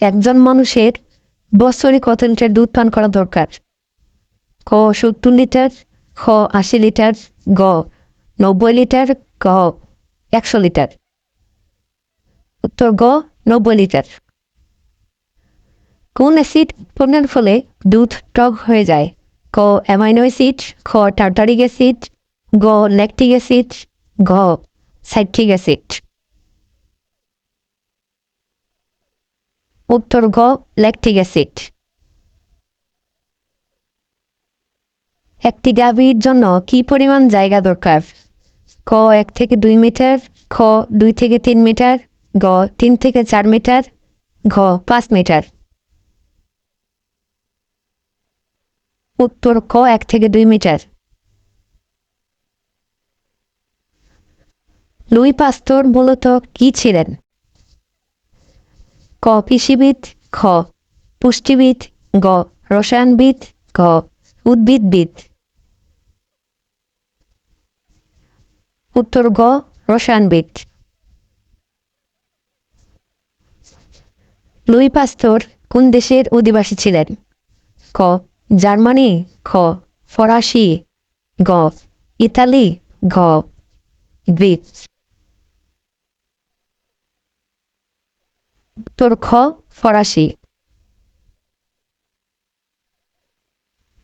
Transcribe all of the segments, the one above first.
একজন মানুষের বছরে কত লিটার দুধ পান করা দরকার? ক, সত্তর লিটার, খ, আশি লিটার, গ, নব্বই লিটার গ একশো লিটার। উত্তর, গ, নব্বই লিটার। কোন অ্যাসিড উৎপন্নের ফলে দুধ টক হয়ে যায়? ক, অ্যামাইনো অ্যাসিড, খ, টার্টারিক অ্যাসিড, গ, ল্যাকটিক অ্যাসিড ঘ সাইট্রিক অ্যাসিড। উত্তর গ ল্যাকটিক অ্যাসিড। একটি গাভীর জন্য কি পরিমাণ জায়গা দরকার? ক, এক থেকে দুই মিটার, খ, দুই থেকে তিন মিটার, গ, তিন থেকে চার মিটার, ঘ, পাঁচ মিটার। উত্তর ক, এক থেকে দুই মিটার। লুই পাস্তর মূলত কি ছিলেন? ক কৃষিবিদ খ পুষ্টিবিদ গ রসায়নবিদ ঘ উদ্ভিদবিদ উত্তর গ রসায়নবিদ লুই পাস্তর কোন দেশের অধিবাসী ছিলেন? ক, জার্মানি। খ, ফরাসি। গ, ইতালি। ঘ, গ্রিস। উত্তর খ ফরাসি।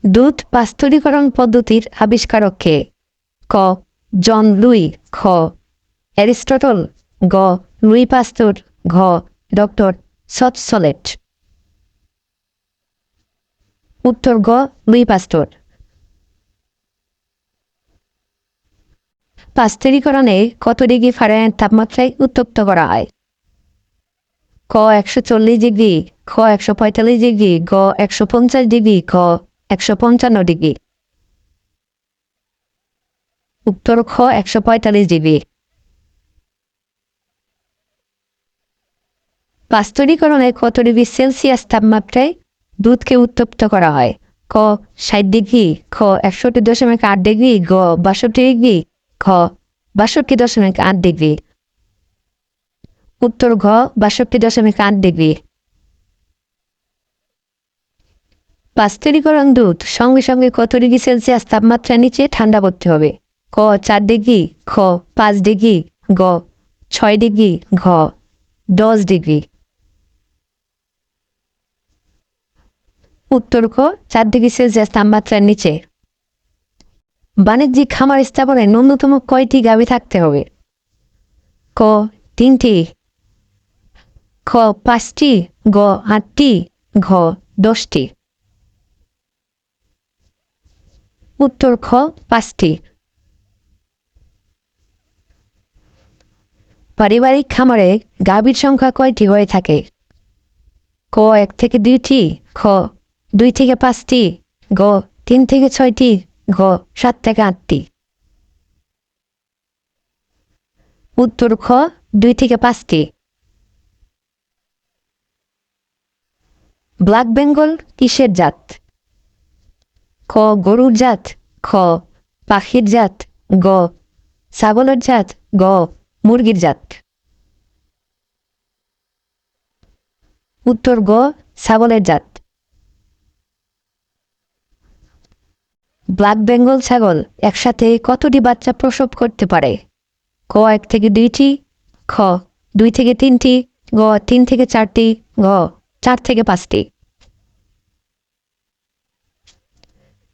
দুধ পাস্তরীকরণ পদ্ধতির আবিষ্কারক কে ক জন লুই খ, অ্যারিস্টটল গ, লুই পাস্তর ঘ, ডক্টর সটসলেট উত্তর গ, লুই পাস্তর। পাস্তরীকরণে কত ডিগ্রি ফারেনহাইট তাপমাত্রায় উত্তপ্ত করা হয়? ক একশো চল্লিশ ডিগ্রি, খ একশো পঁয়তাল্লিশ ডিগ্রি, গ একশো পঞ্চাশ ডিগ্রি, খ একশো পঞ্চান্ন ডিগ্রি। উত্তর খ একশো পঁয়তাল্লিশ ডিগ্রি। পাস্তরীকরণে কত ডিগ্রি সেলসিয়াস তাপমাত্রায় দুধকে উত্তপ্ত করা হয়? ক ষাট ডিগ্রি, খ একষট্টি দশমিক আট ডিগ্রি, গ বাষট্টি ডিগ্রি, খ বাষট্টি দশমিক আট ডিগ্রি। উত্তর ঘ, বাষট্টি দশমিক আট ডিগ্রি। পাস্তরীকরণ দুধ, সঙ্গে সঙ্গে কত ডিগ্রি সেলসিয়াস তাপমাত্রা নিচে ঠান্ডা করতে হবে। ক, চার ডিগ্রি, খ, পাঁচ ডিগ্রি, গ, ছয় ডিগ্রি, ঘ, দশ ডিগ্রি। উত্তর খ চার ডিগ্রি সেলসিয়াস তাপমাত্রার নিচে। বাণিজ্যিক খামার স্থাপনে ন্যূনতম কয়টি গাভী থাকতে হবে? ক, তিনটি খ পাঁচটি, গ আটটি, ঘ দশটি। উত্তর খ পাঁচটি। পারিবারিক খামারে গাভীর সংখ্যা কয়টি হয়ে থাকে? ক এক থেকে দুইটি, খ দুই থেকে পাঁচটি, গ তিন থেকে ছয়টি, ঘ সাত থেকে আটটি। উত্তর খ দুই থেকে পাঁচটি। ব্ল্যাক বেঙ্গল কিসের জাত? খ গরুর জাত, খ পাখির জাত, গ ছাগলের জাত, গ মুরগির জাত। উত্তর গ ছাগলের জাত। ব্ল্যাক বেঙ্গল ছাগল একসাথে কতটি বাচ্চা প্রসব করতে পারে? ক এক থেকে দুইটি, খ দুই থেকে তিনটি, গ তিন থেকে চারটি ঘ চার থেকে পাঁচটি।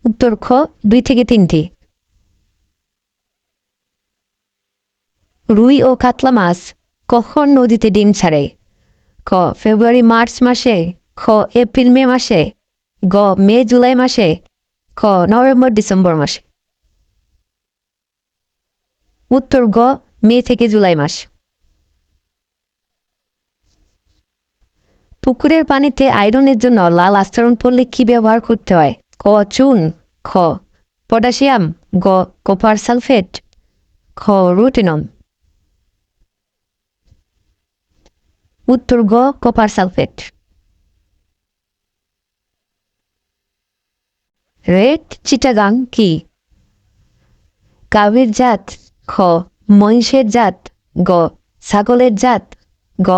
উত্তর খ, দুই থেকে তিনটি। রুই ও কাতলা মাছ কখন নদীতে ডিম ছাড়ে? ক, ফেব্রুয়ারি, মার্চ মাসে? খ, এপ্রিল, মে মাসে? গ, মে, জুলাই মাসে? খ, নভেম্বর, ডিসেম্বর মাসে? উত্তর গ, মে থেকে জুলাই মাস। পুকুরের পানিতে আয়রনের জন্য লাল আস্তরণ পড়লে কি ব্যবহার করতে হয়? ক, চুন। খ, পটাশিয়াম। গ, কপার সালফেট। খ, রুটিনম। উত্তর, গ, কপার সালফেট। রেড চিটাগাং কি? কাবির জাত। খ, মহিষের জাত। গ, ছাগলের জাত। গ,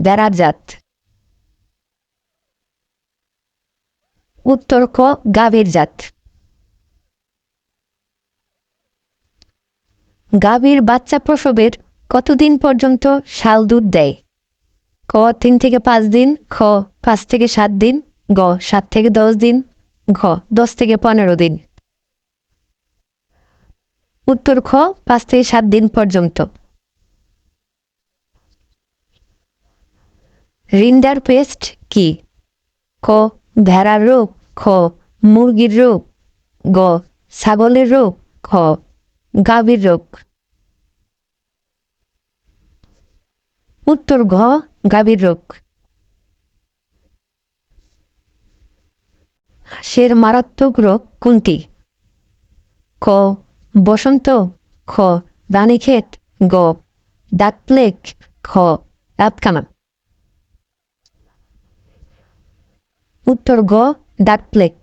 বেড়ার জাত। উত্তর ক গাভীর জাত। গাভীর বাচ্চা প্রসবের কতদিন পর্যন্ত শাল দুধ দেয়? ক, তিন থেকে পাঁচ দিন, খ, পাঁচ থেকে সাত দিন, গ, সাত থেকে দশ দিন, ঘ, দশ থেকে পনেরো দিন। উত্তর খ পাঁচ থেকে সাত দিন পর্যন্ত। রিন্ডার পেস্ট কি? ক ভেড়ার রোগ খ, মুরগির রোগ গ, ছাগলের রোগ খ, গাভীর রোগ উত্তর ঘ, গাভীর রোগ হাঁসের মারাত্মক রোগ কোনটি? ক, বসন্ত খ, রানীক্ষেত গ ডাক প্লেগ খ রাতকানা উত্তর গ ডাক প্লেগ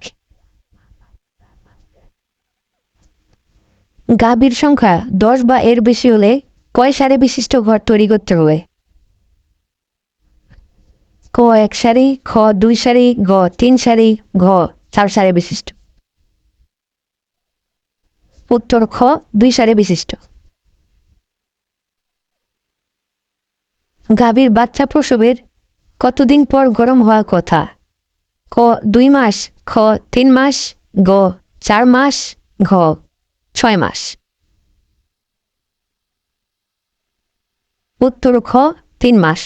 গাভীর সংখ্যা দশ বা এর বেশি হলে কয় সারি বিশিষ্ট ঘর তৈরি করতে হবে? ক এক সারি, খ দুই সারি, গ তিন সারি, ঘ চার সারি বিশিষ্ট। উত্তর খ দুই সারি বিশিষ্ট। গাভীর বাচ্চা প্রসবের কতদিন পর গরম হওয়ার কথা? ক দুই মাস, খ তিন মাস, গ চার মাস, ঘ ছয় মাস। উত্তর খ তিন মাস।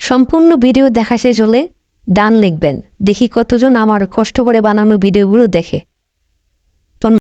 সম্পূর্ণ ভিডিও দেখা শেষ হলে ডান লিখবেন। দেখি কতজন আমার কষ্ট করে বানানো ভিডিওগুলো দেখে।